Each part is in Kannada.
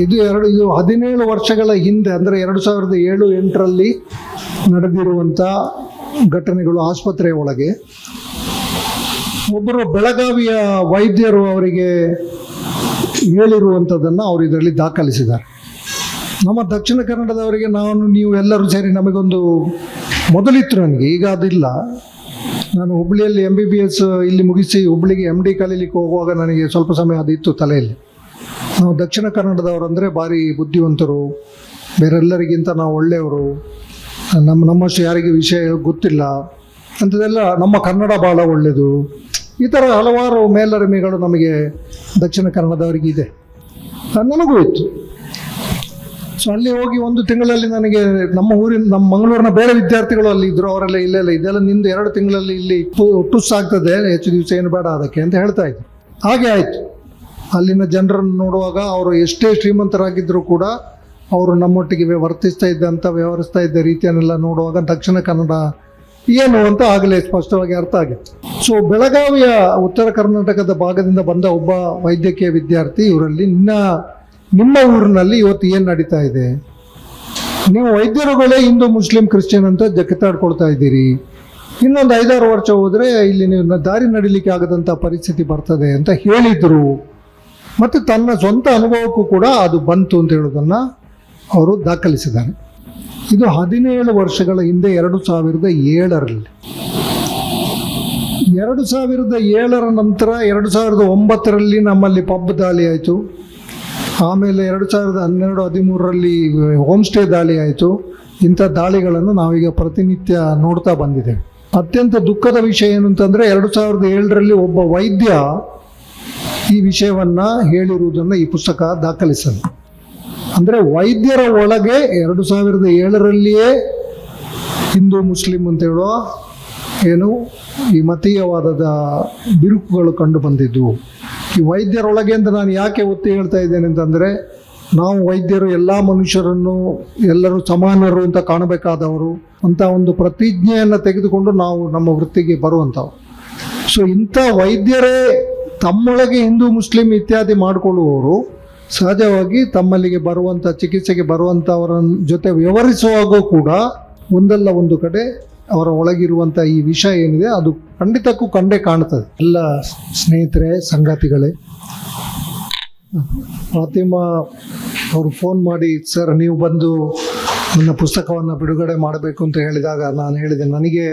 ಇದು ಎರಡು, ಇದು ಹದಿನೇಳು ವರ್ಷಗಳ ಹಿಂದೆ, ಅಂದರೆ ಎರಡು ಸಾವಿರದ ಏಳು ಎಂಟರಲ್ಲಿ ನಡೆದಿರುವಂಥ ಘಟನೆಗಳು ಆಸ್ಪತ್ರೆಯ ಒಳಗೆ. ಒಬ್ಬರು ಬೆಳಗಾವಿಯ ವೈದ್ಯರು ಅವರಿಗೆ ಹೇಳಿರುವಂಥದ್ದನ್ನು ಅವರು ಇದರಲ್ಲಿ ದಾಖಲಿಸಿದ್ದಾರೆ. ನಮ್ಮ ದಕ್ಷಿಣ ಕನ್ನಡದವರಿಗೆ ನಾನು, ನೀವು ಎಲ್ಲರೂ ಸೇರಿ ನಮಗೊಂದು ಮೊದಲಿತ್ತು ನನಗೆ, ಈಗ ಅದಿಲ್ಲ. ನಾನು ಹುಬ್ಳಿಯಲ್ಲಿ ಎಂ ಬಿ ಬಿ ಎಸ್ ಇಲ್ಲಿ ಮುಗಿಸಿ, ಹುಬ್ಳಿಗೆ ಎಂ ಡಿ ಕಲೀಲಿಕ್ಕೆ ಹೋಗುವಾಗ ನನಗೆ ಸ್ವಲ್ಪ ಸಮಯ ಅದಿತ್ತು ತಲೆಯಲ್ಲಿ. ದಕ್ಷಿಣ ಕನ್ನಡದವರು ಅಂದರೆ ಭಾರಿ ಬುದ್ಧಿವಂತರು, ಬೇರೆಲ್ಲರಿಗಿಂತ ನಾವು ಒಳ್ಳೆಯವರು. ನಮ್ಮ, ನಮ್ಮಷ್ಟು ಯಾರಿಗೆ ವಿಷಯ ಗೊತ್ತಿಲ್ಲ. ಅಂಥದ್ದೆಲ್ಲ ನಮ್ಮ ಕನ್ನಡ ಭಾಳ ಒಳ್ಳೆಯದು. ಈ ಥರ ಹಲವಾರು ಮೇಲರಿಮೆಗಳು ನಮಗೆ ದಕ್ಷಿಣ ಕನ್ನಡದವರಿಗೆ ಇದೆ. ನನಗೂ ಇತ್ತು ಸೊ ಅಲ್ಲಿ ಹೋಗಿ ಒಂದು ತಿಂಗಳಲ್ಲಿ ನನಗೆ ನಮ್ಮ ಊರಿನ, ನಮ್ಮ ಮಂಗಳೂರಿನ ಬೇರೆ ವಿದ್ಯಾರ್ಥಿಗಳು ಅಲ್ಲಿ ಇದ್ರು, ಅವರೆಲ್ಲ ಇಲ್ಲೆಲ್ಲ ಇದೆಲ್ಲ ನಿಂದು ಎರಡು ತಿಂಗಳಲ್ಲಿ ಇಲ್ಲಿ ಟುಸ್ ಆಗ್ತದೆ ಹೆಚ್ಚು ದಿವಸ ಏನು ಬೇಡ ಅದಕ್ಕೆ ಅಂತ ಹೇಳ್ತಾ ಇದ್ದೆ ಹಾಗೆ ಆಯಿತು. ಅಲ್ಲಿನ ಜನರನ್ನು ನೋಡುವಾಗ ಅವರು ಎಷ್ಟೇ ಶ್ರೀಮಂತರಾಗಿದ್ದರೂ ಕೂಡ ಅವರು ನಮ್ಮೊಟ್ಟಿಗೆ ವರ್ತಿಸ್ತಾ ಇದ್ದಂಥ ವ್ಯವಹರಿಸ್ತಾ ಇದ್ದ ರೀತಿಯನ್ನೆಲ್ಲ ನೋಡುವಾಗ ದಕ್ಷಿಣ ಕನ್ನಡ ಏನು ಅಂತ ಆಗಲೇ ಸ್ಪಷ್ಟವಾಗಿ ಅರ್ಥ ಆಗಿತ್ತು. ಸೊ ಬೆಳಗಾವಿಯ ಉತ್ತರ ಕರ್ನಾಟಕದ ಭಾಗದಿಂದ ಬಂದ ಒಬ್ಬ ವೈದ್ಯಕೀಯ ವಿದ್ಯಾರ್ಥಿ ಇವರಲ್ಲಿ ನಿನ್ನ, ನಿಮ್ಮ ಊರಿನಲ್ಲಿ ಇವತ್ತು ಏನು ನಡೀತಾ ಇದೆ? ನೀವು ವೈದ್ಯರುಗಳೇ ಹಿಂದೂ, ಮುಸ್ಲಿಂ, ಕ್ರಿಶ್ಚಿಯನ್ ಅಂತ ಜಗತ್ತಾಡ್ಕೊಳ್ತಾ ಇದ್ದೀರಿ. ಇನ್ನೊಂದು ಐದಾರು ವರ್ಷ ಹೋದರೆ ಇಲ್ಲಿ ನೀವು ದಾರಿ ನಡಿಲಿಕ್ಕೆ ಆಗದಂಥ ಪರಿಸ್ಥಿತಿ ಬರ್ತದೆ ಅಂತ ಹೇಳಿದರು. ಮತ್ತು ತನ್ನ ಸ್ವಂತ ಅನುಭವಕ್ಕೂ ಕೂಡ ಅದು ಬಂತು ಅಂತ ಹೇಳೋದನ್ನು ಅವರು ದಾಖಲಿಸಿದ್ದಾರೆ. ಇದು ಹದಿನೇಳು ವರ್ಷಗಳ ಹಿಂದೆ ಎರಡು ಸಾವಿರದ ಏಳರಲ್ಲಿ. ಎರಡು ಸಾವಿರದ ಏಳರ ನಂತರ ಎರಡು ಸಾವಿರದ ಒಂಬತ್ತರಲ್ಲಿ ನಮ್ಮಲ್ಲಿ ಪಬ್ ದಾಳಿ ಆಯಿತು. ಆಮೇಲೆ ಎರಡು ಸಾವಿರದ ಹನ್ನೆರಡು, ಹದಿಮೂರರಲ್ಲಿ ಹೋಮ್ ಸ್ಟೇ ದಾಳಿ ಆಯಿತು. ಇಂಥ ದಾಳಿಗಳನ್ನು ನಾವೀಗ ಪ್ರತಿನಿತ್ಯ ನೋಡ್ತಾ ಬಂದಿದ್ದೇವೆ. ಅತ್ಯಂತ ದುಃಖದ ವಿಷಯ ಏನು ಅಂತಂದರೆ ಎರಡು ಸಾವಿರದ ಏಳರಲ್ಲಿ ಒಬ್ಬ ವೈದ್ಯ ಈ ವಿಷಯವನ್ನು ಹೇಳಿರುವುದನ್ನು ಈ ಪುಸ್ತಕ ದಾಖಲಿಸಲು. ಅಂದರೆ ವೈದ್ಯರ ಒಳಗೆ ಎರಡು ಸಾವಿರದ ಏಳರಲ್ಲಿಯೇ ಹಿಂದೂ, ಮುಸ್ಲಿಂ ಅಂತ ಹೇಳುವ ಏನು ಈ ಮತೀಯವಾದದ ಬಿರುಕುಗಳು ಕಂಡು ಬಂದಿದ್ದು. ಈ ವೈದ್ಯರೊಳಗೆ ಅಂತ ನಾನು ಯಾಕೆ ಒತ್ತಿ ಹೇಳ್ತಾ ಇದ್ದೇನೆ ಅಂತಂದರೆ, ನಾವು ವೈದ್ಯರು ಎಲ್ಲ ಮನುಷ್ಯರನ್ನು ಎಲ್ಲರೂ ಸಮಾನರು ಅಂತ ಕಾಣಬೇಕಾದವರು ಅಂತ ಒಂದು ಪ್ರತಿಜ್ಞೆಯನ್ನು ತೆಗೆದುಕೊಂಡು ನಾವು ನಮ್ಮ ವೃತ್ತಿಗೆ ಬರುವಂಥವು. ಸೊ ಇಂಥ ವೈದ್ಯರೇ ತಮ್ಮೊಳಗೆ ಹಿಂದೂ, ಮುಸ್ಲಿಂ ಇತ್ಯಾದಿ ಮಾಡಿಕೊಳ್ಳುವವರು ಸಹಜವಾಗಿ ತಮ್ಮಲ್ಲಿಗೆ ಬರುವಂಥ ಚಿಕಿತ್ಸೆಗೆ ಬರುವಂಥವರ ಜೊತೆ ವ್ಯವಹರಿಸುವಾಗ ಕೂಡ ಒಂದಲ್ಲ ಒಂದು ಕಡೆ ಅವರ ಒಳಗಿರುವಂಥ ಈ ವಿಷ ಏನಿದೆ, ಅದು ಖಂಡಿತಕ್ಕೂ ಕಂಡೇ ಕಾಣ್ತದೆ ಎಲ್ಲ ಸ್ನೇಹಿತರೆ, ಸಂಗಾತಿಗಳೇ, ಫಾತಿಮಾ ಅವರು ಫೋನ್ ಮಾಡಿ, ಸರ್, ನೀವು ಬಂದು ನನ್ನ ಪುಸ್ತಕವನ್ನು ಬಿಡುಗಡೆ ಮಾಡಬೇಕು ಅಂತ ಹೇಳಿದಾಗ ನಾನು ಹೇಳಿದೆ, ನನಗೆ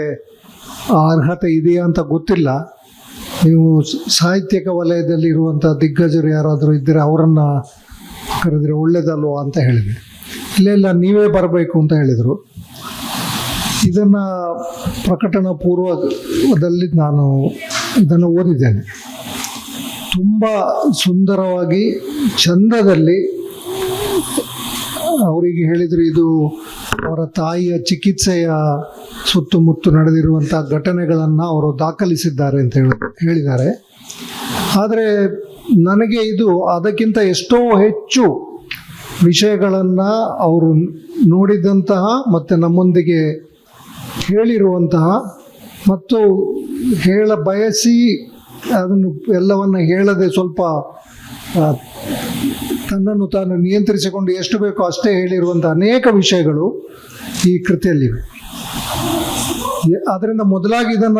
ಅರ್ಹತೆ ಇದೆಯಾ ಅಂತ ಗೊತ್ತಿಲ್ಲ. ನೀವು ಸಾಹಿತ್ಯಕ ವಲಯದಲ್ಲಿ ಇರುವಂಥ ದಿಗ್ಗಜರು ಯಾರಾದರೂ ಇದ್ದರೆ ಅವರನ್ನು ಕರೆದರೆ ಒಳ್ಳೇದಲ್ವ ಅಂತ ಹೇಳಿದೆ. ಇಲ್ಲ ನೀವೇ ಬರಬೇಕು ಅಂತ ಹೇಳಿದರು. ಇದನ್ನು ಪ್ರಕಟಣ ಪೂರ್ವದಲ್ಲಿ ನಾನು ಇದನ್ನು ಓದಿದ್ದೇನೆ. ತುಂಬ ಸುಂದರವಾಗಿ ಚಂದದಲ್ಲಿ ಅವರಿಗೆ ಹೇಳಿದರು ಇದು ಅವರ ತಾಯಿಯ ಚಿಕಿತ್ಸೆಯ ಸುತ್ತಮುತ್ತ ನಡೆದಿರುವಂಥ ಘಟನೆಗಳನ್ನು ಅವರು ದಾಖಲಿಸಿದ್ದಾರೆ ಅಂತ ಹೇಳಿ ಹೇಳಿದ್ದಾರೆ. ಆದರೆ ನನಗೆ ಇದು ಅದಕ್ಕಿಂತ ಎಷ್ಟೋ ಹೆಚ್ಚು ವಿಷಯಗಳನ್ನು ಅವರು ನೋಡಿದಂತಹ ಮತ್ತು ನಮ್ಮೊಂದಿಗೆ ಹೇಳಿರುವಂತಹ ಮತ್ತು ಹೇಳ ಬಯಸಿ ಅದನ್ನು ಎಲ್ಲವನ್ನು ಹೇಳದೆ ಸ್ವಲ್ಪ ತನ್ನನ್ನು ತಾನು ನಿಯಂತ್ರಿಸಿಕೊಂಡು ಎಷ್ಟು ಬೇಕೋ ಅಷ್ಟೇ ಹೇಳಿರುವಂಥ ಅನೇಕ ವಿಷಯಗಳು ಈ ಕೃತಿಯಲ್ಲಿವೆ. ಅದರಿಂದ ಮೊದಲಾಗಿ ಇದನ್ನ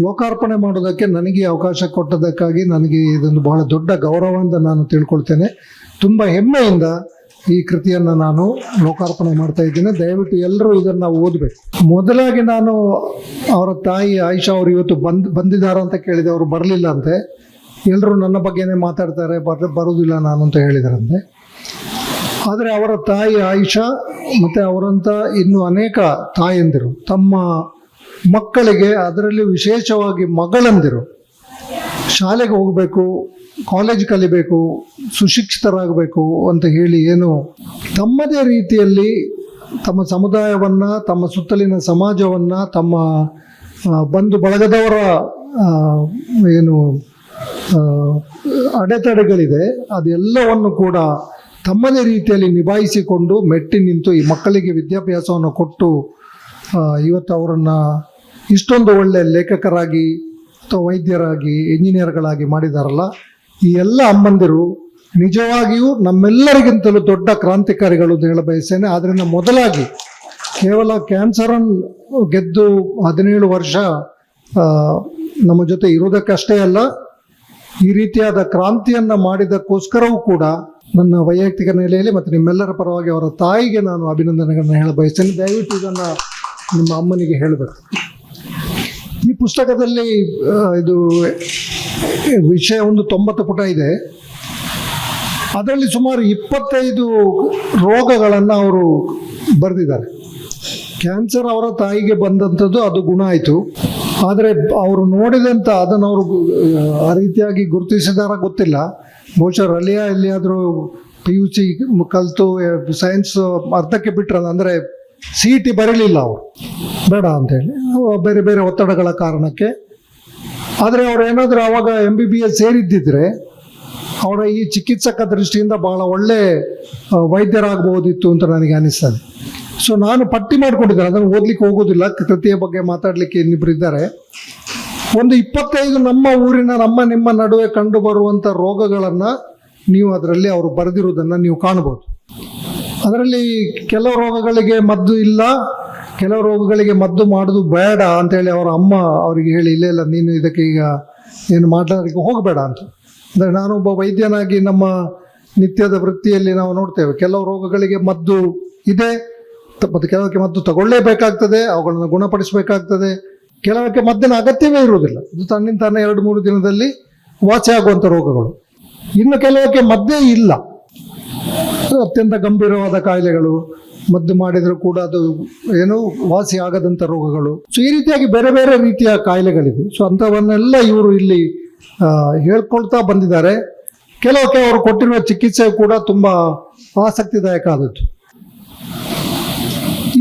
ಲೋಕಾರ್ಪಣೆ ಮಾಡೋದಕ್ಕೆ ನನಗೆ ಅವಕಾಶ ಕೊಟ್ಟದಕ್ಕಾಗಿ ನನಗೆ ಇದೊಂದು ಬಹಳ ದೊಡ್ಡ ಗೌರವ ಅಂತ ನಾನು ತಿಳ್ಕೊಳ್ತೇನೆ. ತುಂಬ ಹೆಮ್ಮೆಯಿಂದ ಈ ಕೃತಿಯನ್ನು ನಾನು ಲೋಕಾರ್ಪಣೆ ಮಾಡ್ತಾ ಇದ್ದೇನೆ. ದಯವಿಟ್ಟು ಎಲ್ಲರೂ ಇದನ್ನು ಓದಬೇಕು. ಮೊದಲಾಗಿ ನಾನು ಅವರ ತಾಯಿ ಆಯಿಷಾ ಅವರು ಇವತ್ತು ಬಂದ್ ಬಂದಿದ್ದಾರೆ ಅಂತ ಕೇಳಿದೆ. ಅವರು ಬರಲಿಲ್ಲ ಅಂತೆ. ಎಲ್ಲರೂ ನನ್ನ ಬಗ್ಗೆನೇ ಮಾತಾಡ್ತಾರೆ. ಬರ ಬರುವುದಿಲ್ಲ ನಾನು ಅಂತ ಹೇಳಿದರಂತೆ. ಆದರೆ ಅವರ ತಾಯಿ ಆಯಿಷಾ ಮತ್ತು ಅವರಂಥ ಇನ್ನು ಅನೇಕ ತಾಯಂದಿರು. ತಮ್ಮ ಮಕ್ಕಳಿಗೆ ಅದರಲ್ಲಿ ವಿಶೇಷವಾಗಿ ಮಗಳಂದಿರು. ಶಾಲೆಗೆ ಹೋಗಬೇಕು ಕಾಲೇಜ್ ಕಲಿಬೇಕು, ಸುಶಿಕ್ಷಿತರಾಗಬೇಕು ಅಂತ ಹೇಳಿ ಏನು ತಮ್ಮದೇ ರೀತಿಯಲ್ಲಿ ತಮ್ಮ ಸಮುದಾಯವನ್ನು, ತಮ್ಮ ಸುತ್ತಲಿನ ಸಮಾಜವನ್ನು, ತಮ್ಮ ಬಂಧು ಬಳಗದವರ ಏನು ಅಡೆತಡೆಗಳಿದೆ. ಅದೆಲ್ಲವನ್ನು ಕೂಡ ತಮ್ಮದೇ ರೀತಿಯಲ್ಲಿ ನಿಭಾಯಿಸಿಕೊಂಡು ಮೆಟ್ಟಿ ನಿಂತು ಈ ಮಕ್ಕಳಿಗೆ ವಿದ್ಯಾಭ್ಯಾಸವನ್ನು ಕೊಟ್ಟು ಇವತ್ತು ಅವರನ್ನು ಇಷ್ಟೊಂದು ಒಳ್ಳೆಯ ಲೇಖಕರಾಗಿ ಅಥವಾ ವೈದ್ಯರಾಗಿ ಇಂಜಿನಿಯರ್ಗಳಾಗಿ ಮಾಡಿದಾರಲ್ಲ, ಈ ಎಲ್ಲ ಅಮ್ಮಂದಿರು ನಿಜವಾಗಿಯೂ ನಮ್ಮೆಲ್ಲರಿಗಿಂತಲೂ ದೊಡ್ಡ ಕ್ರಾಂತಿಕಾರಿಗಳು ಅಂತ ಹೇಳ ಬಯಸ್ತೇನೆ. ಆದ್ದರಿಂದ ಮೊದಲಾಗಿ ಕೇವಲ ಕ್ಯಾನ್ಸರನ್ನು ಗೆದ್ದು ಹದಿನೇಳು ವರ್ಷ ನಮ್ಮ ಜೊತೆ ಇರುವುದಕ್ಕಷ್ಟೇ ಅಲ್ಲ, ಈ ರೀತಿಯಾದ ಕ್ರಾಂತಿಯನ್ನ ಮಾಡಿದಕ್ಕೋಸ್ಕರವೂ ಕೂಡ ನನ್ನ ವೈಯಕ್ತಿಕ ನೆಲೆಯಲ್ಲಿ ಮತ್ತು ನಿಮ್ಮೆಲ್ಲರ ಪರವಾಗಿ ಅವರ ತಾಯಿಗೆ ನಾನು ಅಭಿನಂದನೆಗಳನ್ನು ಹೇಳ ಬಯಸ್ತೇನೆ ದಯವಿಟ್ಟು ಇದನ್ನು ನಿಮ್ಮ ಅಮ್ಮನಿಗೆ ಹೇಳಬೇಕು. ಈ ಪುಸ್ತಕದಲ್ಲಿ ಇದು, ವಿಷಯ ಒಂದು ತೊಂಬತ್ತು ಪುಟ ಇದೆ. ಅದರಲ್ಲಿ ಸುಮಾರು ಇಪ್ಪತ್ತೈದು ರೋಗಗಳನ್ನು ಅವರು ಬರೆದಿದ್ದಾರೆ. ಕ್ಯಾನ್ಸರ್ ಅವರ ತಾಯಿಗೆ ಬಂದಂಥದ್ದು ಅದು ಗುಣ ಆಯಿತು. ಆದರೆ ಅವರು ನೋಡಿದಂಥ ಅದನ್ನು ಅವರು, ಆ ರೀತಿಯಾಗಿ ಗುರುತಿಸಿದಾರ ಗೊತ್ತಿಲ್ಲ. ಬಹುಶಃ ರಲಿಯ ಎಲ್ಲಿಯಾದರೂ ಪಿ ಯು ಸಿ ಕಲಿತು ಸೈನ್ಸ್ ಅರ್ಧಕ್ಕೆ ಬಿಟ್ರಲ್ಲ, ಅಂದರೆ ಸಿ ಇ ಟಿ ಬರಲಿಲ್ಲ ಅವರು. ಬೇಡ ಅಂತೇಳಿ ಬೇರೆ ಬೇರೆ ಒತ್ತಡಗಳ ಕಾರಣಕ್ಕೆ. ಆದರೆ ಅವ್ರು ಏನಾದರೂ ಅವಾಗ ಎಂ ಬಿ ಬಿ ಎಸ್ ಸೇರಿದ್ದಿದ್ರೆ, ಅವರ ಈ ಚಿಕಿತ್ಸಕ ದೃಷ್ಟಿಯಿಂದ ಬಹಳ ಒಳ್ಳೆ ವೈದ್ಯರಾಗಬಹುದಿತ್ತು ಅಂತ ನನಗೆ ಅನಿಸ್ತದೆ. ಸೊ ನಾನು ಪಟ್ಟಿ ಮಾಡ್ಕೊಂಡಿದ್ದೇನೆ. ಅದನ್ನು ಓದ್ಲಿಕ್ಕೆ ಹೋಗೋದಿಲ್ಲ. ಕೃತಿಯ ಬಗ್ಗೆ ಮಾತಾಡಲಿಕ್ಕೆ ಇನ್ನಿಬ್ರು ಇದ್ದಾರೆ. ಒಂದು ಇಪ್ಪತ್ತೈದು ನಮ್ಮ ಊರಿನ ನಮ್ಮ ನಿಮ್ಮ ನಡುವೆ ಕಂಡು ಬರುವಂಥ ರೋಗಗಳನ್ನು ನೀವು ಅದರಲ್ಲಿ ಅವರು ಬರೆದಿರುವುದನ್ನು ನೀವು ಕಾಣ್ಬೋದು. ಅದರಲ್ಲಿ ಕೆಲವು ರೋಗಗಳಿಗೆ ಮದ್ದು ಇಲ್ಲ. ಕೆಲವು ರೋಗಗಳಿಗೆ ಮದ್ದು ಮಾಡೋದು ಬೇಡ ಅಂತೇಳಿ ಅವರ ಅಮ್ಮ ಅವರಿಗೆ ಹೇಳಿ, ಇಲ್ಲ ಇಲ್ಲ, ನೀನು ಇದಕ್ಕೆ ಈಗ ಏನು ಮಾಡೋದಕ್ಕೆ ಹೋಗಬೇಡ ಅಂತ. ಅಂದರೆ ನಾನೊಬ್ಬ ವೈದ್ಯನಾಗಿ ನಮ್ಮ ನಿತ್ಯದ ವೃತ್ತಿಯಲ್ಲಿ ನಾವು ನೋಡ್ತೇವೆ. ಕೆಲವು ರೋಗಗಳಿಗೆ ಮದ್ದು ಇದೆ. ಮತ್ತು ಕೆಲವಕ್ಕೆ ಮದ್ದು ತಗೊಳ್ಳೇಬೇಕಾಗ್ತದೆ, ಅವುಗಳನ್ನು ಗುಣಪಡಿಸಬೇಕಾಗ್ತದೆ. ಕೆಲವಕ್ಕೆ ಮದ್ದಿನ ಅಗತ್ಯವೇ ಇರುವುದಿಲ್ಲ. ಇದು ತನ್ನಿಂದ ತಾನೇ ಎರಡು, ಮೂರು ದಿನದಲ್ಲಿ ವಾಸಿ ಆಗುವಂಥ ರೋಗಗಳು. ಇನ್ನು ಕೆಲವಕ್ಕೆ ಮದ್ದೇ ಇಲ್ಲ. ಅತ್ಯಂತ ಗಂಭೀರವಾದ ಕಾಯಿಲೆಗಳು. ಮದ್ದು ಮಾಡಿದರೂ ಕೂಡ ಅದು ಏನು ವಾಸಿ ಆಗದಂಥ ರೋಗಗಳು. ಸೊ ಈ ರೀತಿಯಾಗಿ ಬೇರೆ ಬೇರೆ ರೀತಿಯ ಕಾಯಿಲೆಗಳಿವೆ. ಸೊ ಅಂಥವನ್ನೆಲ್ಲ ಇವರು ಇಲ್ಲಿ ಹೇಳ್ಕೊಳ್ತಾ ಬಂದಿದ್ದಾರೆ. ಕೆಲವಕ್ಕೆ ಅವರು ಕೊಟ್ಟಿರುವ ಚಿಕಿತ್ಸೆ ಕೂಡ ತುಂಬ ಆಸಕ್ತಿದಾಯಕ ಆದದ್ದು.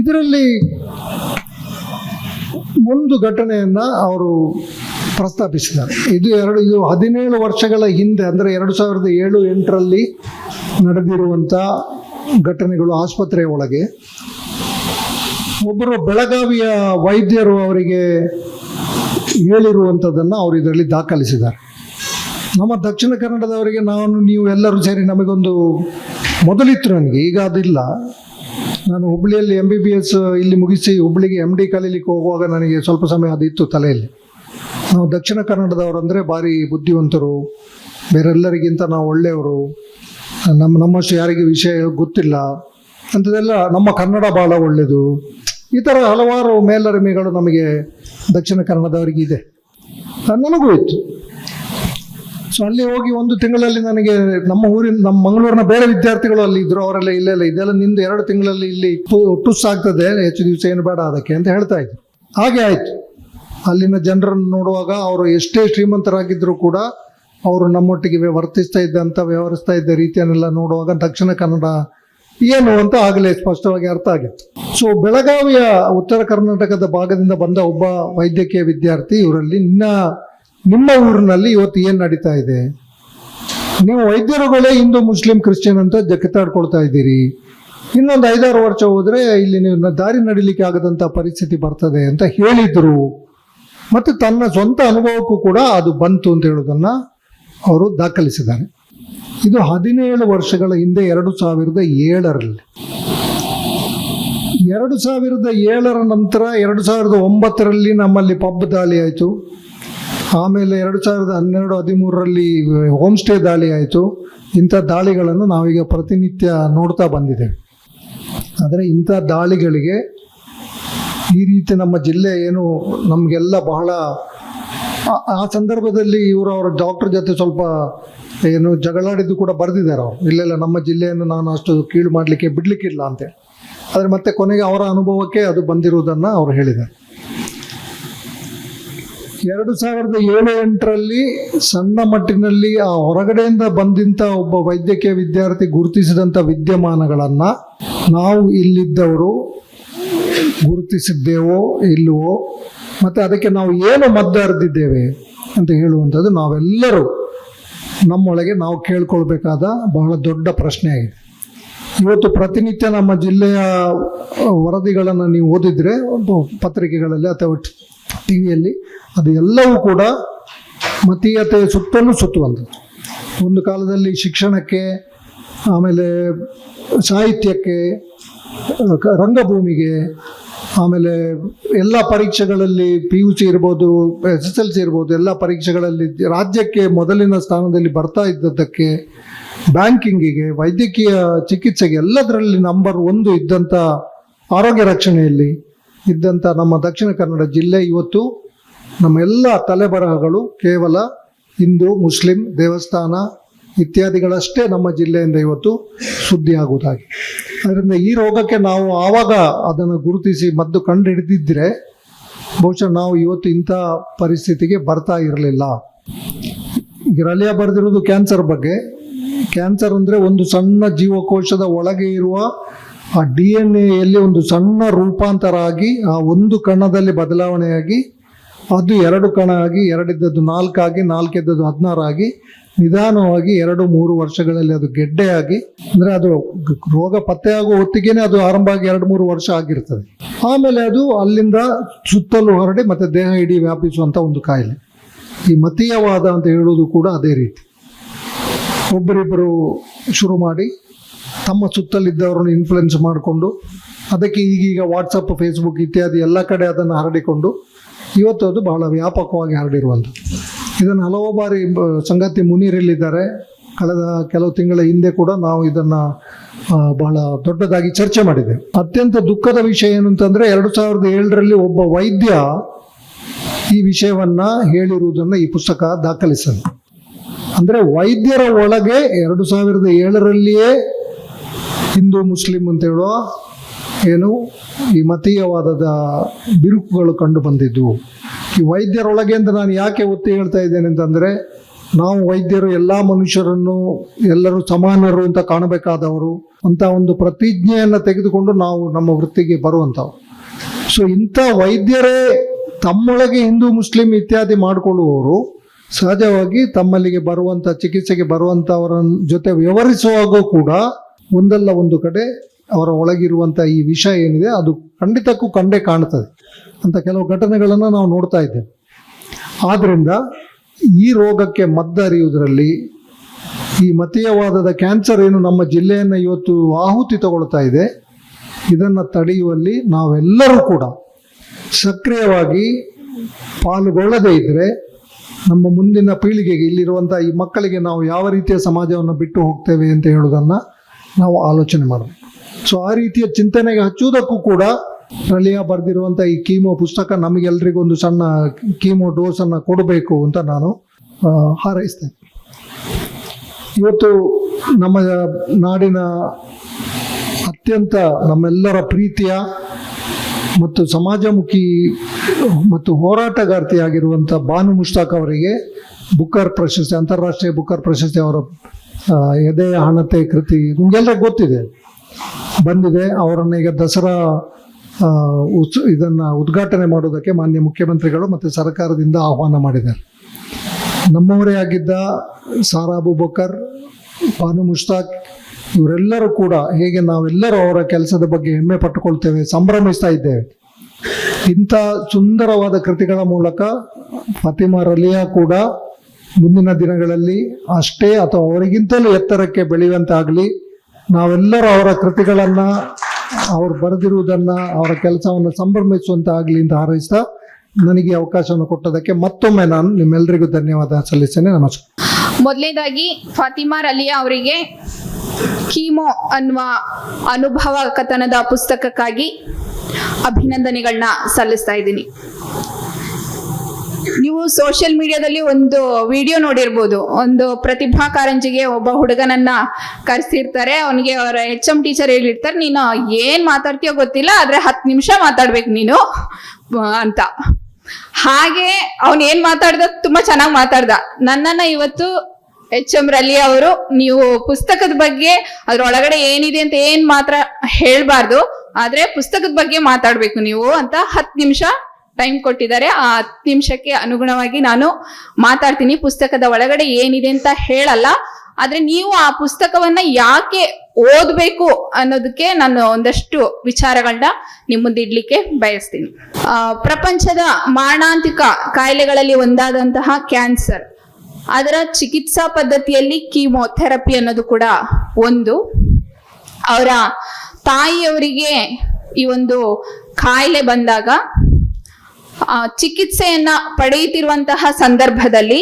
ಇದರಲ್ಲಿ ಒಂದು ಘಟನೆಯನ್ನ ಅವರು ಪ್ರಸ್ತಾಪಿಸಿದ್ದಾರೆ. ಇದು ಎರಡು, ಇದು ಹದಿನೇಳು ವರ್ಷಗಳ ಹಿಂದೆ, ಅಂದರೆ ಎರಡು ಸಾವಿರದ ಏಳು, ಎಂಟರಲ್ಲಿ ನಡೆದಿರುವಂಥ ಘಟನೆಗಳು ಆಸ್ಪತ್ರೆಯ ಒಳಗೆ. ಒಬ್ಬರು ಬೆಳಗಾವಿಯ ವೈದ್ಯರು ಅವರಿಗೆ ಹೇಳಿರುವಂಥದ್ದನ್ನು ಅವರು ಇದರಲ್ಲಿ ದಾಖಲಿಸಿದ್ದಾರೆ. ನಮ್ಮ ದಕ್ಷಿಣ ಕನ್ನಡದವರಿಗೆ ನಾನು, ನೀವು ಎಲ್ಲರೂ ಸೇರಿ ನಮಗೊಂದು ಮೊದಲಿತ್ತು ನನಗೆ, ಈಗ ಅದಿಲ್ಲ. ನಾನು ಹುಬ್ಳಿಯಲ್ಲಿ ಎಂ ಬಿ ಬಿ ಎಸ್ ಇಲ್ಲಿ ಮುಗಿಸಿ ಹುಬ್ಳಿಗೆ ಎಂ ಡಿ ಕಲೀಲಿಕ್ಕೆ ಹೋಗುವಾಗ ನನಗೆ ಸ್ವಲ್ಪ ಸಮಯ ಅದಿತ್ತು ತಲೆಯಲ್ಲಿ. ನಾವು ದಕ್ಷಿಣ ಕನ್ನಡದವರು ಅಂದರೆ ಭಾರಿ ಬುದ್ಧಿವಂತರು, ಬೇರೆಲ್ಲರಿಗಿಂತ ನಾವು ಒಳ್ಳೆಯವರು. ನಮ್ಮ, ನಮ್ಮಷ್ಟು ಯಾರಿಗೆ ವಿಷಯ ಗೊತ್ತಿಲ್ಲ. ಅಂಥದ್ದೆಲ್ಲ ನಮ್ಮ ಕನ್ನಡ ಭಾಳ ಒಳ್ಳೆಯದು. ಈ ಥರ ಹಲವಾರು ಮೇಲರಿಮೆಗಳು ನಮಗೆ ದಕ್ಷಿಣ ಕನ್ನಡದವರಿಗೆ ಇದೆ ನನಗೂ ಇತ್ತು. ಸೊ ಅಲ್ಲಿ ಹೋಗಿ ಒಂದು ತಿಂಗಳಲ್ಲಿ ನನಗೆ ನಮ್ಮ ಊರಿನ, ನಮ್ಮ ಮಂಗಳೂರಿನ ಬೇರೆ ವಿದ್ಯಾರ್ಥಿಗಳು ಅಲ್ಲಿ ಇದ್ರು, ಅವರೆಲ್ಲ ಇಲ್ಲೆಲ್ಲ ಇದೆಲ್ಲ ನಿಂದು ಎರಡು ತಿಂಗಳಲ್ಲಿ ಇಲ್ಲಿ ಟುಸ್ ಆಗ್ತದೆ, ಹೆಚ್ಚು ದಿವಸ ಏನು ಬೇಡ ಅದಕ್ಕೆ ಅಂತ ಹೇಳ್ತಾ ಇದ್ರು. ಹಾಗೆ ಆಯಿತು. ಅಲ್ಲಿನ ಜನರನ್ನು ನೋಡುವಾಗ ಅವರು ಎಷ್ಟೇ ಶ್ರೀಮಂತರಾಗಿದ್ದರೂ ಕೂಡ ಅವರು ನಮ್ಮೊಟ್ಟಿಗೆ ವರ್ತಿಸ್ತಾ ಇದ್ದಂಥ ವ್ಯವಹರಿಸ್ತಾ ಇದ್ದ ರೀತಿಯನ್ನೆಲ್ಲ ನೋಡುವಾಗ ದಕ್ಷಿಣ ಕನ್ನಡ ಏನು ಅಂತ ಆಗಲೇ ಸ್ಪಷ್ಟವಾಗಿ ಅರ್ಥ ಆಗಿತ್ತು. ಸೊ ಬೆಳಗಾವಿಯ ಉತ್ತರ ಕರ್ನಾಟಕದ ಭಾಗದಿಂದ ಬಂದ ಒಬ್ಬ ವೈದ್ಯಕೀಯ ವಿದ್ಯಾರ್ಥಿ, ಇವರಲ್ಲಿ ನಿನ್ನ ನಿಮ್ಮ ಊರಿನಲ್ಲಿ ಇವತ್ತು ಏನು ನಡೀತಾ ಇದೆ? ನೀವು ವೈದ್ಯರುಗಳೇ ಹಿಂದೂ, ಮುಸ್ಲಿಂ, ಕ್ರಿಶ್ಚಿಯನ್ ಅಂತ ಜಗತ್ತಾಡ್ಕೊಳ್ತಾ ಇದ್ದೀರಿ. ಇನ್ನೊಂದು ಐದಾರು ವರ್ಷ ಹೋದರೆ ಇಲ್ಲಿ ನೀವು ದಾರಿ ನಡಿಲಿಕ್ಕೆ ಆಗದಂತ ಪರಿಸ್ಥಿತಿ ಬರ್ತದೆ ಅಂತ ಹೇಳಿದ್ರು. ಮತ್ತು ತನ್ನ ಸ್ವಂತ ಅನುಭವಕ್ಕೂ ಕೂಡ ಅದು ಬಂತು ಅಂತ ಹೇಳೋದನ್ನ ಅವರು ದಾಖಲಿಸಿದ್ದಾರೆ. ಇದು ಹದಿನೇಳು ವರ್ಷಗಳ ಹಿಂದೆ ಎರಡು ಸಾವಿರದ ಏಳರಲ್ಲಿ. ಎರಡು ಸಾವಿರದ ಏಳರ ನಂತರ ಎರಡು ಸಾವಿರದ ಒಂಬತ್ತರಲ್ಲಿ ನಮ್ಮಲ್ಲಿ ಪಬ್ ದಾಳಿ ಆಯಿತು. ಆಮೇಲೆ ಎರಡು ಸಾವಿರದ ಹನ್ನೆರಡು, ಹದಿಮೂರರಲ್ಲಿ ಹೋಮ್ ಸ್ಟೇ ದಾಳಿ ಆಯಿತು. ಇಂಥ ದಾಳಿಗಳನ್ನು ನಾವೀಗ ಪ್ರತಿನಿತ್ಯ ನೋಡ್ತಾ ಬಂದಿದ್ದೇವೆ. ಆದರೆ ಇಂಥ ದಾಳಿಗಳಿಗೆ ಈ ರೀತಿ ನಮ್ಮ ಜಿಲ್ಲೆ ಏನು ನಮಗೆಲ್ಲ ಬಹಳ, ಆ- ಸಂದರ್ಭದಲ್ಲಿ ಇವರು ಅವರ ಡಾಕ್ಟರ್ ಜೊತೆ ಸ್ವಲ್ಪ ಏನು ಜಗಳಾಡಿದ್ದು ಕೂಡ ಬರೆದಿದ್ದಾರೆ ಅವರು. ಇಲ್ಲೆಲ್ಲ ನಮ್ಮ ಜಿಲ್ಲೆಯನ್ನು ನಾನು ಅಷ್ಟು ಕೀಳು ಮಾಡಲಿಕ್ಕೆ ಬಿಡಲಿಕ್ಕಿಲ್ಲ ಅಂತೇಳಿ ಆದರೆ ಮತ್ತೆ ಕೊನೆಗೆ ಅವರ ಅನುಭವಕ್ಕೆ ಅದು ಬಂದಿರುವುದನ್ನು ಅವರು ಹೇಳಿದ್ದಾರೆ. ಎರಡು ಸಾವಿರದ ಏಳು ಎಂಟರಲ್ಲಿ ಸಣ್ಣ ಮಟ್ಟಿನಲ್ಲಿ ಆ ಹೊರಗಡೆಯಿಂದ ಬಂದಿಂತ ಒಬ್ಬ ವೈದ್ಯಕೀಯ ವಿದ್ಯಾರ್ಥಿ ಗುರುತಿಸಿದಂಥ ವಿದ್ಯಮಾನಗಳನ್ನು ನಾವು ಇಲ್ಲಿದ್ದವರು ಗುರುತಿಸಿದ್ದೇವೋ ಇಲ್ಲವೋ, ಮತ್ತು ಅದಕ್ಕೆ ನಾವು ಏನು ಮದ್ದು ಅರ್ದಿದ್ದೇವೆ ಅಂತ ಹೇಳುವಂಥದ್ದು ನಾವೆಲ್ಲರೂ ನಮ್ಮೊಳಗೆ ನಾವು ಕೇಳ್ಕೊಳ್ಬೇಕಾದ ಬಹಳ ದೊಡ್ಡ ಪ್ರಶ್ನೆ ಆಗಿದೆ. ಇವತ್ತು ಪ್ರತಿನಿತ್ಯ ನಮ್ಮ ಜಿಲ್ಲೆಯ ವರದಿಗಳನ್ನು ನೀವು ಓದಿದರೆ ಪತ್ರಿಕೆಗಳಲ್ಲಿ ಅಥವಾ ಟಿ ವಿಯಲ್ಲಿ ಅದು ಎಲ್ಲವೂ ಕೂಡ ಮತೀಯತೆ ಸುತ್ತಲೂ ಸುತ್ತುವಂಥದ್ದು. ಒಂದು ಕಾಲದಲ್ಲಿ ಶಿಕ್ಷಣಕ್ಕೆ, ಆಮೇಲೆ ಸಾಹಿತ್ಯಕ್ಕೆ, ರಂಗಭೂಮಿಗೆ, ಆಮೇಲೆ ಎಲ್ಲ ಪರೀಕ್ಷೆಗಳಲ್ಲಿ ಪಿ ಯು ಸಿ ಇರ್ಬೋದು ಎಸ್ ಎಸ್ ಎಲ್ ಸಿ ಇರ್ಬೋದು, ಎಲ್ಲ ಪರೀಕ್ಷೆಗಳಲ್ಲಿ ರಾಜ್ಯಕ್ಕೆ ಮೊದಲಿನ ಸ್ಥಾನದಲ್ಲಿ ಬರ್ತಾ ಇದ್ದದ್ದಕ್ಕೆ ಬ್ಯಾಂಕಿಂಗಿಗೆ, ವೈದ್ಯಕೀಯ ಚಿಕಿತ್ಸೆಗೆ ಎಲ್ಲದರಲ್ಲಿ ನಂಬರ್ ಒಂದು ಇದ್ದಂಥ ಆರೋಗ್ಯ ರಕ್ಷಣೆಯಲ್ಲಿ ಇದ್ದಂಥ ನಮ್ಮ ದಕ್ಷಿಣ ಕನ್ನಡ ಜಿಲ್ಲೆ ಇವತ್ತು ನಮ್ಮ ಎಲ್ಲ ತಲೆಬರಹಗಳು ಕೇವಲ ಹಿಂದೂ, ಮುಸ್ಲಿಂ, ದೇವಸ್ಥಾನ ಇತ್ಯಾದಿಗಳಷ್ಟೇ ನಮ್ಮ ಜಿಲ್ಲೆಯಿಂದ ಇವತ್ತು ಸುದ್ದಿ ಆಗುವುದಾಗಿ ಅದರಿಂದ ಈ ರೋಗಕ್ಕೆ ನಾವು ಆವಾಗ ಅದನ್ನು ಗುರುತಿಸಿ ಮದ್ದು ಕಂಡು ಹಿಡಿದಿದ್ದರೆ ಬಹುಶಃ ನಾವು ಇವತ್ತು ಇಂಥ ಪರಿಸ್ಥಿತಿಗೆ ಬರ್ತಾ ಇರಲಿಲ್ಲ. ರಲಿಯಾ ಬರೆದಿರೋದು ಕ್ಯಾನ್ಸರ್ ಬಗ್ಗೆ. ಕ್ಯಾನ್ಸರ್ ಅಂದರೆ ಒಂದು ಸಣ್ಣ ಜೀವಕೋಶದ ಒಳಗೆ ಇರುವ ಆ ಡಿ ಎನ್ ಎಲ್ಲಿ ಒಂದು ಸಣ್ಣ ರೂಪಾಂತರ ಆಗಿ ಆ ಒಂದು ಕಣದಲ್ಲಿ ಬದಲಾವಣೆಯಾಗಿ ಅದು ಎರಡು ಕಣ ಆಗಿ ಎರಡಿದ್ದದ್ದು ನಾಲ್ಕಾಗಿ, ನಾಲ್ಕಿದ್ದದ್ದು ಹದಿನಾರಾಗಿ, ನಿಧಾನವಾಗಿ ಎರಡು, ಮೂರು ವರ್ಷಗಳಲ್ಲಿ ಅದು ಗೆಡ್ಡೆಯಾಗಿ, ಅಂದರೆ ಅದು ರೋಗ ಪತ್ತೆಯಾಗುವ ಹೊತ್ತಿಗೆನೆ ಅದು ಆರಂಭ ಆಗಿ ಎರಡು, ಮೂರು ವರ್ಷ ಆಗಿರ್ತದೆ. ಆಮೇಲೆ ಅದು ಅಲ್ಲಿಂದ ಸುತ್ತಲೂ ಹೊರಡಿ ಮತ್ತೆ ದೇಹ ಇಡೀ ವ್ಯಾಪಿಸುವಂಥ ಒಂದು ಕಾಯಿಲೆ. ಈ ಮತೀಯವಾದ ಅಂತ ಹೇಳೋದು ಕೂಡ ಅದೇ ರೀತಿ. ಒಬ್ಬರಿಬ್ಬರು ಶುರು ಮಾಡಿ, ತಮ್ಮ ಸುತ್ತಲಿದ್ದವರನ್ನು ಇನ್ಫ್ಲುಯೆನ್ಸ್ ಮಾಡಿಕೊಂಡು, ಅದಕ್ಕೆ ಈಗೀಗ ವಾಟ್ಸಪ್ ಫೇಸ್ಬುಕ್ ಇತ್ಯಾದಿ ಎಲ್ಲ ಕಡೆ ಅದನ್ನು ಹರಡಿಕೊಂಡು ಇವತ್ತು ಅದು ಬಹಳ ವ್ಯಾಪಕವಾಗಿ ಹರಡಿರುವಂಥದ್ದು. ಇದನ್ನು ಹಲವು ಬಾರಿ ಸಂಗತಿ ಮುನೀರಲ್ಲಿದ್ದಾರೆ ಕಳೆದ ಕೆಲವು ತಿಂಗಳ ಹಿಂದೆ ಕೂಡ ನಾವು ಇದನ್ನು ಬಹಳ ದೊಡ್ಡದಾಗಿ ಚರ್ಚೆ ಮಾಡಿದೆ. ಅತ್ಯಂತ ದುಃಖದ ವಿಷಯ ಏನು ಅಂತಂದರೆ, ಎರಡು ಸಾವಿರದ ಏಳರಲ್ಲಿ ಒಬ್ಬ ವೈದ್ಯ ಈ ವಿಷಯವನ್ನು ಹೇಳಿರುವುದನ್ನು ಈ ಪುಸ್ತಕ ದಾಖಲಿಸಲು. ಅಂದರೆ ವೈದ್ಯರ ಒಳಗೆ ಎರಡು ಸಾವಿರದ ಏಳರಲ್ಲಿಯೇ ಹಿಂದೂ, ಮುಸ್ಲಿಂ ಅಂತ ಹೇಳುವ ಏನು ಈ ಮತೀಯವಾದದ ಬಿರುಕುಗಳು ಕಂಡು ಬಂದಿದ್ದು ಈ ವೈದ್ಯರೊಳಗೆ ಅಂತ ನಾನು ಯಾಕೆ ಒತ್ತಿ ಹೇಳ್ತಾ ಇದ್ದೇನೆ ಅಂತಂದರೆ, ನಾವು ವೈದ್ಯರು ಎಲ್ಲ ಮನುಷ್ಯರನ್ನು ಎಲ್ಲರೂ ಸಮಾನರು ಅಂತ ಕಾಣಬೇಕಾದವರು, ಅಂತ ಒಂದು ಪ್ರತಿಜ್ಞೆಯನ್ನು ತೆಗೆದುಕೊಂಡು ನಾವು ನಮ್ಮ ವೃತ್ತಿಗೆ ಬರುವಂಥವು. ಸೊ ಇಂಥ ವೈದ್ಯರೇ ತಮ್ಮೊಳಗೆ ಹಿಂದೂ, ಮುಸ್ಲಿಂ ಇತ್ಯಾದಿ ಮಾಡಿಕೊಳ್ಳುವವರು, ಸಹಜವಾಗಿ ತಮ್ಮಲ್ಲಿಗೆ ಬರುವಂಥ ಚಿಕಿತ್ಸೆಗೆ ಬರುವಂಥವರ ಜೊತೆ ವ್ಯವಹರಿಸುವಾಗೂ ಕೂಡ ಒಂದಲ್ಲ ಒಂದು ಕಡೆ ಅವರ ಒಳಗಿರುವಂಥ ಈ ವಿಷ ಏನಿದೆ, ಅದು ಖಂಡಿತಕ್ಕೂ ಕಂಡೇ ಕಾಣ್ತದೆ ಅಂತ ಕೆಲವು ಘಟನೆಗಳನ್ನು ನಾವು ನೋಡ್ತಾ ಇದ್ದೇವೆ. ಆದ್ದರಿಂದ ಈ ರೋಗಕ್ಕೆ ಮದ್ದರಿಯುವುದರಲ್ಲಿ ಈ ಮತೀಯವಾದದ ಕ್ಯಾನ್ಸರ್ ಏನು ನಮ್ಮ ಜಿಲ್ಲೆಯನ್ನು ಇವತ್ತು ಆಹುತಿ ತಗೊಳ್ತಾ ಇದೆ, ಇದನ್ನು ತಡೆಯುವಲ್ಲಿ ನಾವೆಲ್ಲರೂ ಕೂಡ ಸಕ್ರಿಯವಾಗಿ ಪಾಲ್ಗೊಳ್ಳದೇ ಇದ್ದರೆ ನಮ್ಮ ಮುಂದಿನ ಪೀಳಿಗೆಗೆ ಇಲ್ಲಿರುವಂಥ ಈ ಮಕ್ಕಳಿಗೆ ನಾವು ಯಾವ ರೀತಿಯ ಸಮಾಜವನ್ನು ಬಿಟ್ಟು ಹೋಗ್ತೇವೆ ಅಂತ ಹೇಳೋದನ್ನು ನಾವು ಆಲೋಚನೆ ಮಾಡಬೇಕು ಸೊ ಆ ರೀತಿಯ ಚಿಂತನೆಗೆ ಹಚ್ಚುವುದಕ್ಕೂ ಕೂಡ ರಲಿಯಾ ಬರೆದಿರುವಂಥ ಈ ಕೀಮೋ ಪುಸ್ತಕ ನಮಗೆಲ್ಲರಿಗೂ ಒಂದು ಸಣ್ಣ ಕೀಮೋ ಡೋಸನ್ನು ಕೊಡಬೇಕು ಅಂತ ನಾನು ಹಾರೈಸ್ತೇನೆ. ಇವತ್ತು ನಮ್ಮ ನಾಡಿನ ಅತ್ಯಂತ ನಮ್ಮೆಲ್ಲರ ಪ್ರೀತಿಯ ಮತ್ತು ಸಮಾಜಮುಖಿ ಮತ್ತು ಹೋರಾಟಗಾರ್ತಿಯಾಗಿರುವಂಥ ಬಾನು ಮುಷ್ತಾಕ್ ಅವರಿಗೆ ಬುಕ್ಕರ್ ಪ್ರಶಸ್ತಿ, ಅಂತಾರಾಷ್ಟ್ರೀಯ ಬುಕ್ಕರ್ ಪ್ರಶಸ್ತಿ ಅವರ ಎದೆಯ ಹಣತೆ ಕೃತಿ ನಿಮಗೆಲ್ಲ ಗೊತ್ತಿದೆ. ಬಂದಿದೆ. ಅವರನ್ನು ಈಗ ದಸರಾ ಉತ್ಸ, ಇದನ್ನು ಉದ್ಘಾಟನೆ ಮಾಡೋದಕ್ಕೆ ಮಾನ್ಯ ಮುಖ್ಯಮಂತ್ರಿಗಳು ಮತ್ತು ಸರ್ಕಾರದಿಂದ ಆಹ್ವಾನ ಮಾಡಿದ್ದಾರೆ. ನಮ್ಮವರೇ ಆಗಿದ್ದ ಸಾರಾ ಅಬುಬಕರ್ ಬಾನು ಮುಷ್ತಾಕ್ ಇವರೆಲ್ಲರೂ ಕೂಡ ಹೇಗೆ ನಾವೆಲ್ಲರೂ ಅವರ ಕೆಲಸದ ಬಗ್ಗೆ ಹೆಮ್ಮೆ ಪಟ್ಟುಕೊಳ್ತೇವೆ, ಸಂಭ್ರಮಿಸ್ತಾ ಇದ್ದೇವೆ. ಇಂಥ ಸುಂದರವಾದ ಕೃತಿಗಳ ಮೂಲಕ ಫತಿಮಾ ರಲಿಯಾ ಕೂಡ ಮುಂದಿನ ದಿನಗಳಲ್ಲಿ ಅಷ್ಟೇ ಅಥವಾ ಅವರಿಗಿಂತಲೂ ಎತ್ತರಕ್ಕೆ ಬೆಳೆಯುವಂತಾಗಲಿ ನಾವೆಲ್ಲರೂ ಅವರ ಕೃತಿಗಳನ್ನು, ಅವರು ಬರೆದಿರುವುದನ್ನು, ಅವರ ಕೆಲಸವನ್ನು ಸಂಭ್ರಮಿಸುವಂತಾಗಲಿ ಅಂತ ಹಾರೈಸ್ತಾ ನನಗೆ ಅವಕಾಶವನ್ನು ಕೊಟ್ಟದಕ್ಕೆ ಮತ್ತೊಮ್ಮೆ ನಾನು ನಿಮ್ಮೆಲ್ಲರಿಗೂ ಧನ್ಯವಾದ ಸಲ್ಲಿಸ್ತೇನೆ. ನಮಸ್ಕಾರ. ಮೊದಲನೇದಾಗಿ ಫಾತಿಮಾ ರಲಿಯಾ ಅವರಿಗೆ ಕೀಮೋ ಅನ್ನುವ ಅನುಭವ ಕಥನದ ಪುಸ್ತಕಕ್ಕಾಗಿ ಅಭಿನಂದನೆಗಳನ್ನ ಸಲ್ಲಿಸ್ತಾ ಇದ್ದೀನಿ. ನೀವು ಸೋಷಿಯಲ್ ಮೀಡಿಯಾದಲ್ಲಿ ಒಂದು ವಿಡಿಯೋ ನೋಡಿರ್ಬೋದು. ಒಂದು ಪ್ರತಿಭಾ ಕಾರಂಜಿಗೆ ಒಬ್ಬ ಹುಡುಗನನ್ನ ಕರೆಸಿರ್ತಾರೆ. ಅವನಿಗೆ ಅವರ ಎಚ್ ಎಂ ಟೀಚರ್ ಹೇಳಿರ್ತಾರೆ, ನೀನು ಏನ್ ಮಾತಾಡ್ತೀಯೋ ಗೊತ್ತಿಲ್ಲ, ಆದ್ರೆ ಹತ್ತು ನಿಮಿಷ ಮಾತಾಡ್ಬೇಕು ನೀನು, ಅಂತ. ಹಾಗೆ ಅವನ್ ಏನ್ ಮಾತಾಡ್ದ, ತುಂಬಾ ಚೆನ್ನಾಗಿ ಮಾತಾಡ್ದ. ನನ್ನನ್ನ ಇವತ್ತು ಎಚ್ ಎಂ ರಲ್ಲಿ ಅವರು, ನೀವು ಪುಸ್ತಕದ ಬಗ್ಗೆ ಅದ್ರೊಳಗಡೆ ಏನಿದೆ ಅಂತ ಏನ್ ಮಾತ್ರ ಹೇಳ್ಬಾರ್ದು, ಆದ್ರೆ ಪುಸ್ತಕದ ಬಗ್ಗೆ ಮಾತಾಡ್ಬೇಕು ನೀವು ಅಂತ ಹತ್ತು ನಿಮಿಷ ಟೈಮ್ ಕೊಟ್ಟಿದ್ದಾರೆ. ಆ ಹತ್ತು ನಿಮಿಷಕ್ಕೆ ಅನುಗುಣವಾಗಿ ನಾನು ಮಾತಾಡ್ತೀನಿ. ಪುಸ್ತಕದ ಒಳಗಡೆ ಏನಿದೆ ಅಂತ ಹೇಳಲ್ಲ. ಆದ್ರೆ ನೀವು ಆ ಪುಸ್ತಕವನ್ನ ಯಾಕೆ ಓದ್ಬೇಕು ಅನ್ನೋದಕ್ಕೆ ನಾನು ಒಂದಷ್ಟು ವಿಚಾರಗಳನ್ನ ನಿಮ್ಮ ಮುಂದೆ ಇಡ್ಲಿಕ್ಕೆ ಬಯಸ್ತೀನಿ. ಆ, ಪ್ರಪಂಚದ ಮಾರಣಾಂತಿಕ ಕಾಯಿಲೆಗಳಲ್ಲಿ ಒಂದಾದಂತಹ ಕ್ಯಾನ್ಸರ್. ಅದರ ಚಿಕಿತ್ಸಾ ಪದ್ಧತಿಯಲ್ಲಿ ಕೀಮೋಥೆರಪಿ ಅನ್ನೋದು ಕೂಡ ಒಂದು. ಅವರ ತಾಯಿಯವರಿಗೆ ಈ ಒಂದು ಕಾಯಿಲೆ ಬಂದಾಗ ಚಿಕಿತ್ಸೆಯನ್ನ ಪಡೆಯುತ್ತಿರುವಂತಹ ಸಂದರ್ಭದಲ್ಲಿ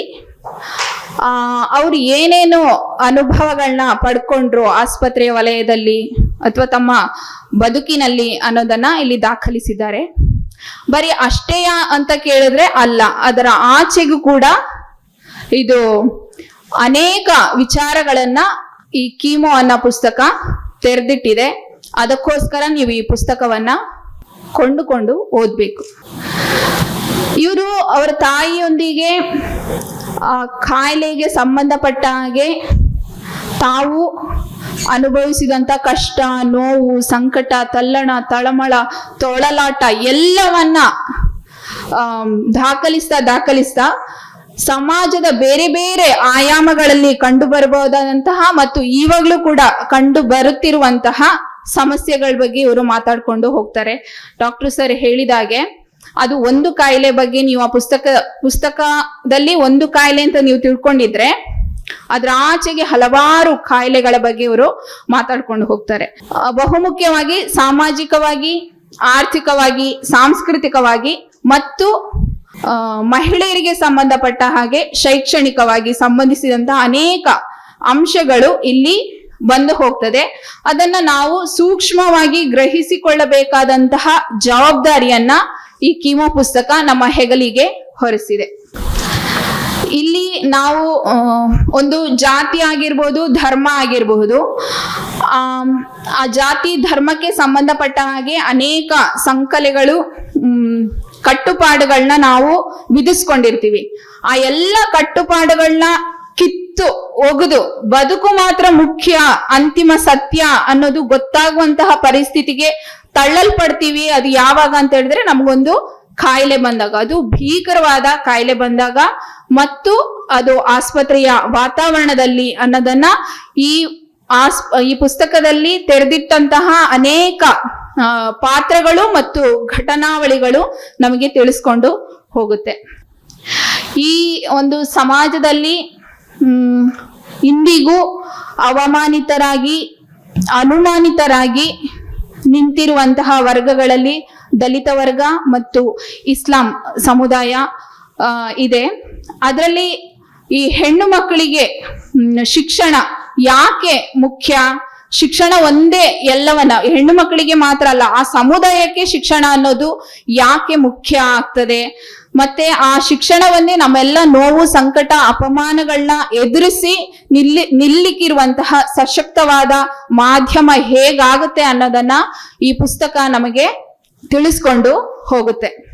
ಆ, ಅವ್ರು ಏನೇನು ಅನುಭವಗಳನ್ನ ಪಡ್ಕೊಂಡ್ರು ಆಸ್ಪತ್ರೆಯ ವಲಯದಲ್ಲಿ ಅಥವಾ ತಮ್ಮ ಬದುಕಿನಲ್ಲಿ ಅನ್ನೋದನ್ನ ಇಲ್ಲಿ ದಾಖಲಿಸಿದ್ದಾರೆ. ಬರೀ ಅಷ್ಟೇಯ ಅಂತ ಕೇಳಿದ್ರೆ ಅಲ್ಲ ಅದರ ಆಚೆಗೂ ಕೂಡ ಇದು ಅನೇಕ ವಿಚಾರಗಳನ್ನ ಈ ಕೀಮೋ ಅನ್ನೋ ಪುಸ್ತಕ ತೆರೆದಿಟ್ಟಿದೆ. ಅದಕ್ಕೋಸ್ಕರ ನೀವು ಈ ಪುಸ್ತಕವನ್ನ ಕೊಂಡುಕೊಂಡು ಓದ್ಬೇಕು. ಇವರು ಅವರ ತಾಯಿಯೊಂದಿಗೆ ಕಾಯಿಲೆಗೆ ಸಂಬಂಧಪಟ್ಟ ಹಾಗೆ ತಾವು ಅನುಭವಿಸಿದಂತ ಕಷ್ಟ, ನೋವು, ಸಂಕಟ, ತಲ್ಲಣ, ತಳಮಳ, ತೊಳಲಾಟ ಎಲ್ಲವನ್ನ ದಾಖಲಿಸ್ತಾ ದಾಖಲಿಸ್ತಾ ಸಮಾಜದ ಬೇರೆ ಬೇರೆ ಆಯಾಮಗಳಲ್ಲಿ ಕಂಡು ಬರಬಹುದಾದಂತಹ ಮತ್ತು ಈವಾಗ್ಲೂ ಕೂಡ ಕಂಡು ಬರುತ್ತಿರುವಂತಹ ಸಮಸ್ಯೆಗಳ ಬಗ್ಗೆ ಇವರು ಮಾತಾಡ್ಕೊಂಡು ಹೋಗ್ತಾರೆ. ಡಾಕ್ಟರ್ ಸರ್ ಹೇಳಿದಾಗೆ ಅದು ಒಂದು ಕಾಯಿಲೆ ಬಗ್ಗೆ ನೀವು ಆ ಪುಸ್ತಕ, ಪುಸ್ತಕದಲ್ಲಿ ಒಂದು ಕಾಯಿಲೆ ಅಂತ ನೀವು ತಿಳ್ಕೊಂಡಿದ್ರೆ ಅದ್ರ ಆಚೆಗೆ ಹಲವಾರು ಕಾಯಿಲೆಗಳ ಬಗ್ಗೆ ಇವರು ಮಾತಾಡ್ಕೊಂಡು ಹೋಗ್ತಾರೆ. ಬಹುಮುಖ್ಯವಾಗಿ ಸಾಮಾಜಿಕವಾಗಿ, ಆರ್ಥಿಕವಾಗಿ, ಸಾಂಸ್ಕೃತಿಕವಾಗಿ ಮತ್ತು ಮಹಿಳೆಯರಿಗೆ ಸಂಬಂಧಪಟ್ಟ ಹಾಗೆ ಶೈಕ್ಷಣಿಕವಾಗಿ ಸಂಬಂಧಿಸಿದಂತಹ ಅನೇಕ ಅಂಶಗಳು ಇಲ್ಲಿ ಬಂದು ಹೋಗ್ತದೆ. ಅದನ್ನ ನಾವು ಸೂಕ್ಷ್ಮವಾಗಿ ಗ್ರಹಿಸಿಕೊಳ್ಳಬೇಕಾದಂತಹ ಜವಾಬ್ದಾರಿಯನ್ನ ಈ ಕಿಮೋ ಪುಸ್ತಕ ನಮ್ಮ ಹೆಗಲಿಗೆ ಹೊರಿಸಿದೆ. ಇಲ್ಲಿ ನಾವು ಒಂದು ಜಾತಿ ಆಗಿರ್ಬೋದು, ಧರ್ಮ ಆಗಿರಬಹುದು ಆ ಜಾತಿ ಧರ್ಮಕ್ಕೆ ಸಂಬಂಧಪಟ್ಟ ಹಾಗೆ ಅನೇಕ ಸಂಕಲೆಗಳು ಕಟ್ಟುಪಾಡುಗಳನ್ನ ನಾವು ವಿಧಿಸ್ಕೊಂಡಿರ್ತೀವಿ. ಆ ಎಲ್ಲ ಕಟ್ಟುಪಾಡುಗಳನ್ನ ಕಿತ್ತು ಒಗೆದು. ಬದುಕು ಮಾತ್ರ ಮುಖ್ಯ, ಅಂತಿಮ ಸತ್ಯ ಅನ್ನೋದು ಗೊತ್ತಾಗುವಂತಹ ಪರಿಸ್ಥಿತಿಗೆ ತಳ್ಳಲ್ಪಡ್ತೀವಿ. ಅದು ಯಾವಾಗ ಅಂತ ಹೇಳಿದ್ರೆ ನಮಗೊಂದು ಕಾಯಿಲೆ ಬಂದಾಗ. ಅದು ಭೀಕರವಾದ ಕಾಯಿಲೆ ಬಂದಾಗ ಮತ್ತು ಅದು ಆಸ್ಪತ್ರೆಯ ವಾತಾವರಣದಲ್ಲಿ ಅನ್ನೋದನ್ನ ಈ ಆಸ್, ಈ ಪುಸ್ತಕದಲ್ಲಿ ತೆರೆದಿಟ್ಟಂತಹ ಅನೇಕ ಪಾತ್ರಗಳು ಮತ್ತು ಘಟನಾವಳಿಗಳು ನಮಗೆ ತಿಳಿಸ್ಕೊಂಡು ಹೋಗುತ್ತೆ. ಈ ಒಂದು ಸಮಾಜದಲ್ಲಿ ಇಂದಿಗೂ ಅವಮಾನಿತರಾಗಿ, ಅನುಮಾನಿತರಾಗಿ ನಿಂತಿರುವಂತಹ ವರ್ಗಗಳಲ್ಲಿ ದಲಿತ ವರ್ಗ ಮತ್ತು ಇಸ್ಲಾಂ ಸಮುದಾಯ ಇದೆ. ಅದರಲ್ಲಿ ಈ ಹೆಣ್ಣು ಮಕ್ಕಳಿಗೆ ಶಿಕ್ಷಣ ಯಾಕೆ ಮುಖ್ಯ? ಶಿಕ್ಷಣ ಒಂದೇ ಎಲ್ಲವನ್ನ, ಹೆಣ್ಣು ಮಕ್ಕಳಿಗೆ ಮಾತ್ರ ಅಲ್ಲ, ಆ ಸಮುದಾಯಕ್ಕೆ ಶಿಕ್ಷಣ ಅನ್ನೋದು ಯಾಕೆ ಮುಖ್ಯ ಆಗ್ತದೆ? ಮತ್ತೆ ಆ ಶಿಕ್ಷಣವನ್ನೇ ನಮ್ಮೆಲ್ಲ ನೋವು, ಸಂಕಟ ಅಪಮಾನಗಳನ್ನ ಎದುರಿಸಿ ನಿಲ್ಲಿ, ನಿಲ್ಲಿಕ್ಕಿರುವಂತಹ ಸಶಕ್ತವಾದ ಮಾಧ್ಯಮ ಹೇಗಾಗುತ್ತೆ ಅನ್ನೋದನ್ನ ಈ ಪುಸ್ತಕ ನಮಗೆ ತಿಳಿಸ್ಕೊಂಡು ಹೋಗುತ್ತೆ.